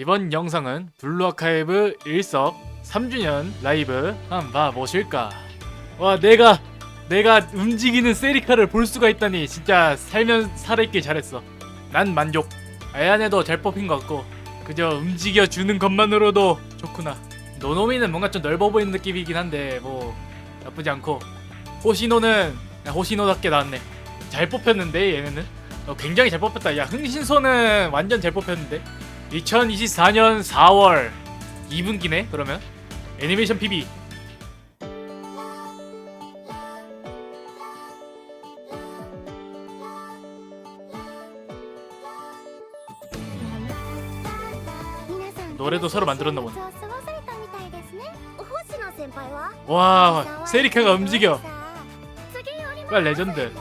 이번 영상은 블루아카이브 1석 3주년 라이브 한번 봐보실까? 와 내가 내가 움직이는 세리카를 볼 수가 있다니 진짜 살면 살아있길 잘했어. 난 만족. 아야네도 잘 뽑힌 것 같고 그저 움직여주는 것만으로도 좋구나. 노노미는 뭔가 좀 넓어 보이는 느낌이긴 한데 뭐 나쁘지 않고. 호시노는 야, 호시노답게 나왔네. 잘 뽑혔는데 얘네는? 어, 굉장히 잘 뽑혔다. 야 흥신소는 완전 잘 뽑혔는데 2024년 4월 2분기네 그러면? 애니메이션 PB 노래도 새로 만들었나 보네. 와 세리카가 움직여. 빨 레전드.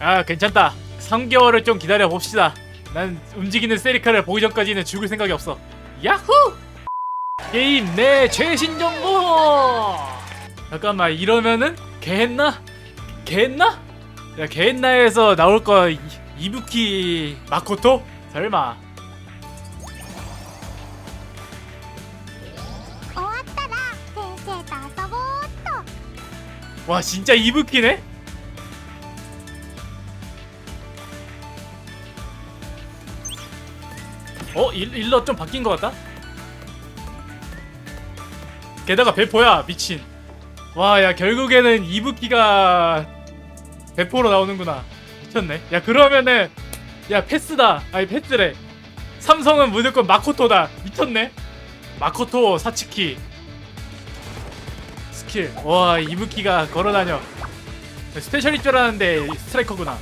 아 괜찮다 3개월을 좀 기다려 봅시다 난 움직이는 세리카를 보기 전까지는 죽을 생각이 없어 야호 게임 내 최신 정보! 잠깐만 이러면은 개했나? 개했나? 야 개했나에서 나올 거 이, 이부키 마코토? 설마 와 진짜 이부키네? 어? 일, 일러 좀 바뀐 것 같다? 게다가 배포야 미친. 와 야 결국에는 이부키가 배포로 나오는구나. 미쳤네. 야 그러면은 야 패스다. 아니 패스래. 삼성은 무조건 마코토다. 미쳤네. 마코토 사츠키. 스킬. 와 이부키가 걸어다녀. 스페셜일 줄 알았는데 스트라이커구나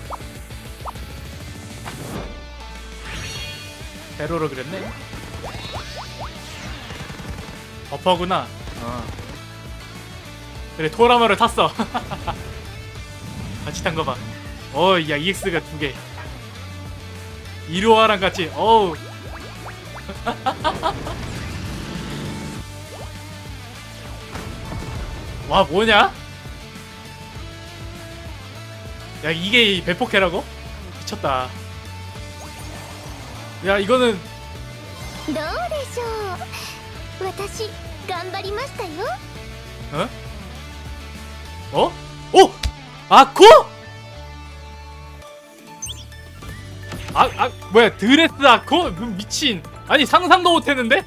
배로로 그랬네. 버퍼구나. 어. 그래 토라마를 탔어. 같이 탄 거봐. 어야 EX가 두개. 이루와랑 같이 어우. 와 뭐냐? 야 이게 이 배포캐라고? 미쳤다 야 이거는 どうでしょう私頑張りましたよ 어? 어? 아코? 아, 아 뭐야 드레스 아코? 그 미친 아니 상상도 못했는데?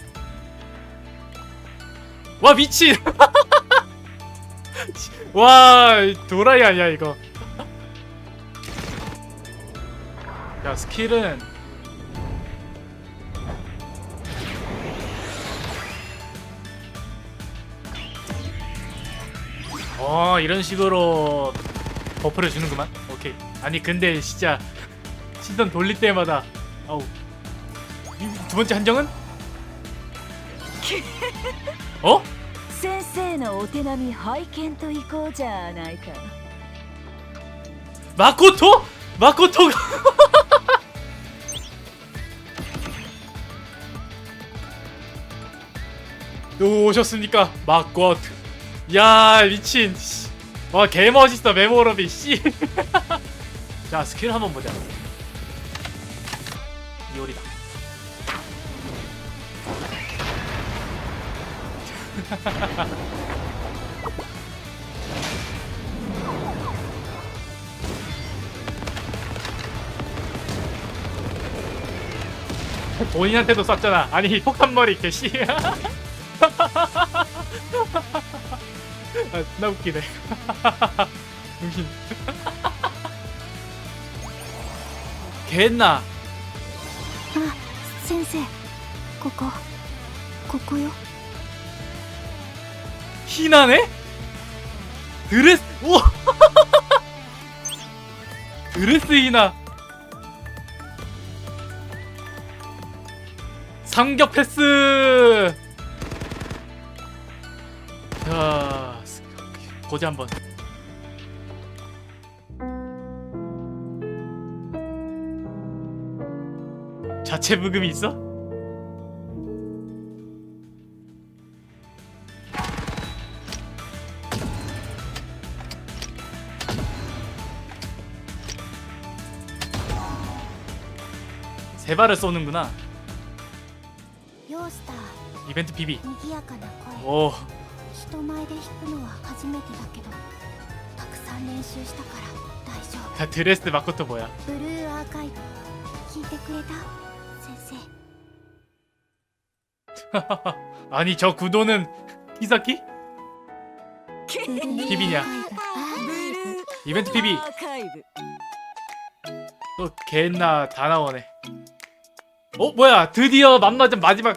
와 미친 와 도라이 아니야 이거 야 스킬은 어 이런 식으로 버프를 주는구만 오케이 아니 근데 진짜 시선 돌릴 때마다 아우 이 두 번째 한정은? 어? 先生のお手並み拝見と行こうじゃないか 마코토? 마코토가 또 오셨습니까? 마코토 야 미친. 씨. 와 개멋있어 메모럽이 씨. 자 스킬 한번 보자. 이올이다. 본인한테도 쐈잖아. 아니 폭탄머리 개씨 아, 나 웃기네 정신 개했나 先生ここここよ 희나네? 드레스 우와 드레스 희나 상격 패스 보자 한번. 자체 부금이 있어? 세 발을 쏘는구나. 이벤트 비비. 오. 人前で弾くのは初めてだけどたくさん練習したから大丈夫 다 드레스 마코토 뭐야 ブルーアーカイブ聞いてくれた先生 아니 저 구도는 히사키? ブルー PB냐 アーカイブアーカイブ 이벤트 PB アーカイブ 또 개나 다 나오네 어 뭐야 드디어 만마전 마지막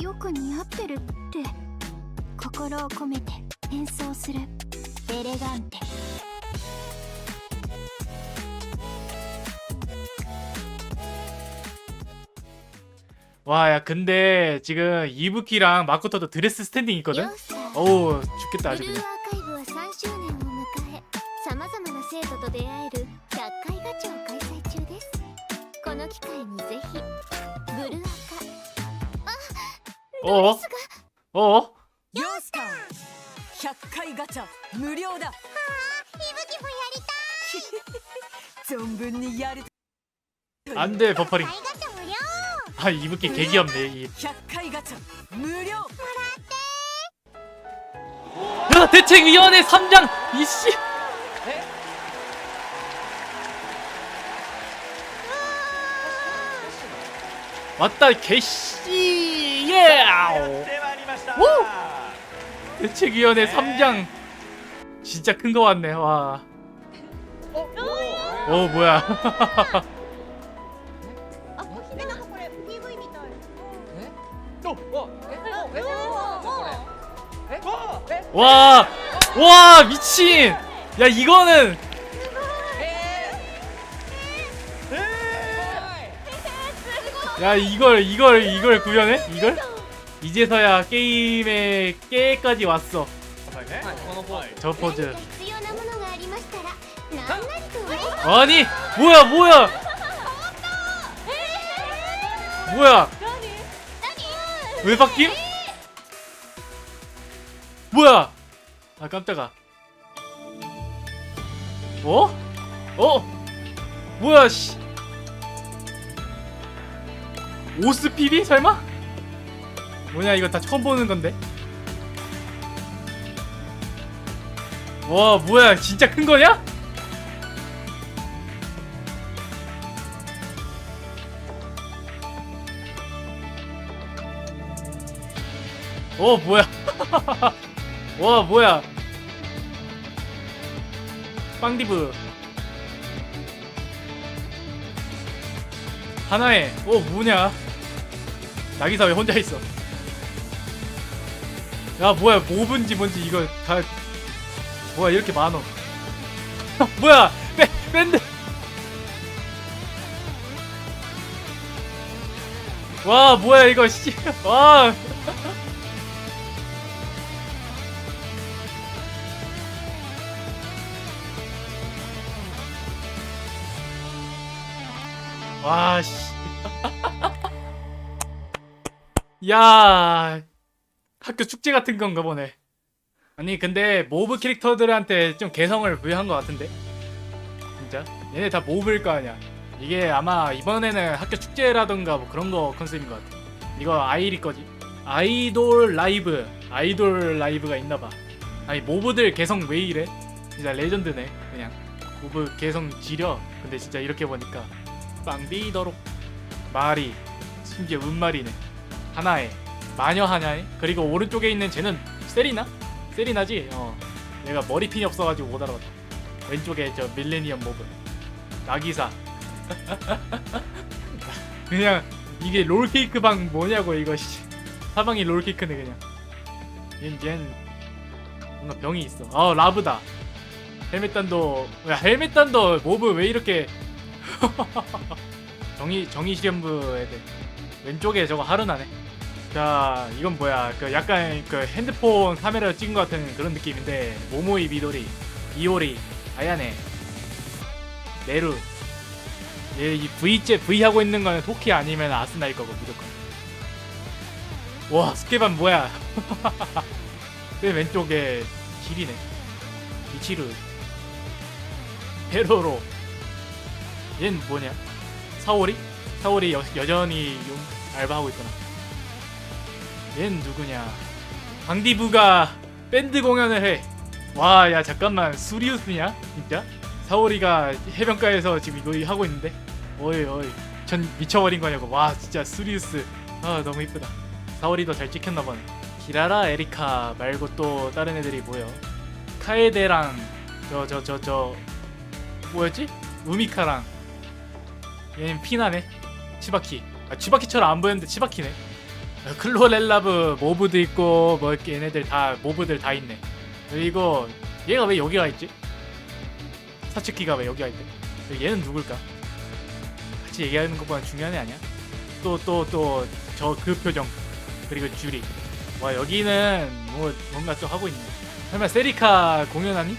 よく似合ってるって心を込めて演奏するエレガンテ와 야 근데 지금 이부키랑 마코토도 드레스 스탠딩 있거 든? 어우 죽겠다 아주 그냥この機会にぜひ 어어? ですが 어어? ヨースター100回ガチャ無料だ息吹もやり存分にやる 안돼 버퍼링 たいガチャ無料 아 이부키 개 귀엽네 이 100回ガチャ無料 야 대책위원회 3장 이씨 왔다 개씨 예, 오! 대책위원회 3장 진짜 큰 거 왔네 와. 어, 오 뭐야? 어, 와, 와 미친! 야 이거는 야 이걸 이걸 이걸 구현해? 이걸? 이제서야 게임의 깨까지 왔어 저 포즈 必要なものがありましたら何なりとね 아니 뭐야 뭐야 뭐야 왜 바뀜? 뭐야 아 깜짝아 어? 어? 뭐야 씨 오스 PB 설마? 뭐냐 이거 다 처음 보는 건데? 와 뭐야 진짜 큰 거냐? 어 뭐야. 와 뭐야. 빵디브. 하나에. 어 뭐냐. 나기사 왜 혼자 있어 야 뭐야 모브인지 뭔지 이거 다 뭐야 이렇게 많어. 뭐야 밴, 밴드 와 뭐야 이거 씨와. 와, 씨. 야, 학교 축제 같은 건가 보네. 아니, 근데 모브 캐릭터들한테 좀 개성을 부여한 것 같은데? 진짜? 얘네 다 모브일 거 아니야. 이게 아마 이번에는 학교 축제라던가 뭐 그런 거 컨셉인 것 같아. 이거 아이리 거지. 아이돌 라이브. 아이돌 라이브가 있나봐. 아니, 모브들 개성 왜 이래? 진짜 레전드네, 그냥. 모브 개성 지려. 근데 진짜 이렇게 보니까 빵디더록 말이 심지어 은말이네 하나에 마녀 하나에 그리고 오른쪽에 있는 쟤는 세리나? 세리나지? 어. 얘가 머리핀이 없어가지고 못 알아봤다. 왼쪽에 저 밀레니엄 모브. 나기사. 그냥 이게 롤케이크 방 뭐냐고 이거 씨. 사방이 롤케이크네 그냥. 얜, 얜 뭔가 병이 있어. 어 라브다. 헬멧단도 야 헬멧단도 모브 왜 이렇게 정의 정의 시험부 애들. 왼쪽에 저거 하루나네. 자 이건 뭐야 그 약간 그 핸드폰 카메라 찍은 것 같은 그런 느낌인데 모모이 미도리 이오리 아야네 네루 얘이 V째 V 하고 있는 거는 토키 아니면 아스나일 거고 무조건. 와 스케반 뭐야? 맨 왼쪽에 길이네. 이치루 베로로 얜 뭐냐? 사오리? 사오리 여, 여전히 용, 알바하고 있구나. 얜 누구냐? 방디부가 밴드 공연을 해. 와, 야 잠깐만 수리우스냐? 진짜? 사오리가 해변가에서 지금 이거 하고 있는데, 어이 어이, 전 미쳐버린 거냐고. 와, 진짜 수리우스. 아 너무 이쁘다. 사오리도 잘 찍혔나 보네. 기라라 에리카 말고 또 다른 애들이 뭐요? 카에데랑 저 저 저 저 뭐였지? 우미카랑 얘는 피나네. 치바키. 아, 치바키처럼 안 보였는데 치바키네. 아, 클로렐라브 모브도 있고 뭐 이렇게 얘네들 다 모브들 다 있네. 그리고 얘가 왜 여기가 있지? 사츠키가 왜 여기가 있대? 얘는 누굴까? 같이 얘기하는 것보다 중요한 애 아니야? 또 또 또 저 그 표정 그리고 주리. 와 여기는 뭐 뭔가 또 하고 있네. 설마 세리카 공연하니?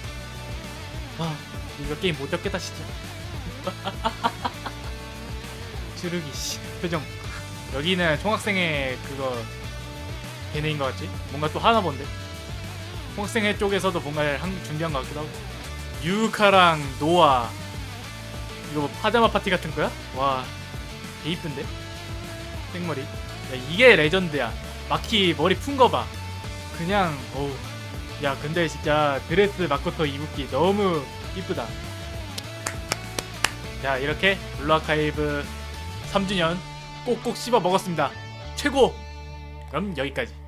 아 이거 게임 못 잡겠다 진짜. 주르기 씨 표정. 여기는 총학생회 그거 걔네인 것 같지? 뭔가 또 하나 본데. 총학생회 쪽에서도 뭔가를 한, 준비한 것 같기도 하고. 유카랑 노아 이거 뭐 파자마 파티 같은 거야? 와, 개 이쁜데? 생머리. 야 이게 레전드야. 마키 머리 푼 거 봐. 그냥 어우. 야 근데 진짜 드레스 마코토 이붓기 너무 이쁘다. 자 이렇게 블루아카이브 3주년 꼭꼭 씹어 먹었습니다. 최고. 그럼 여기까지.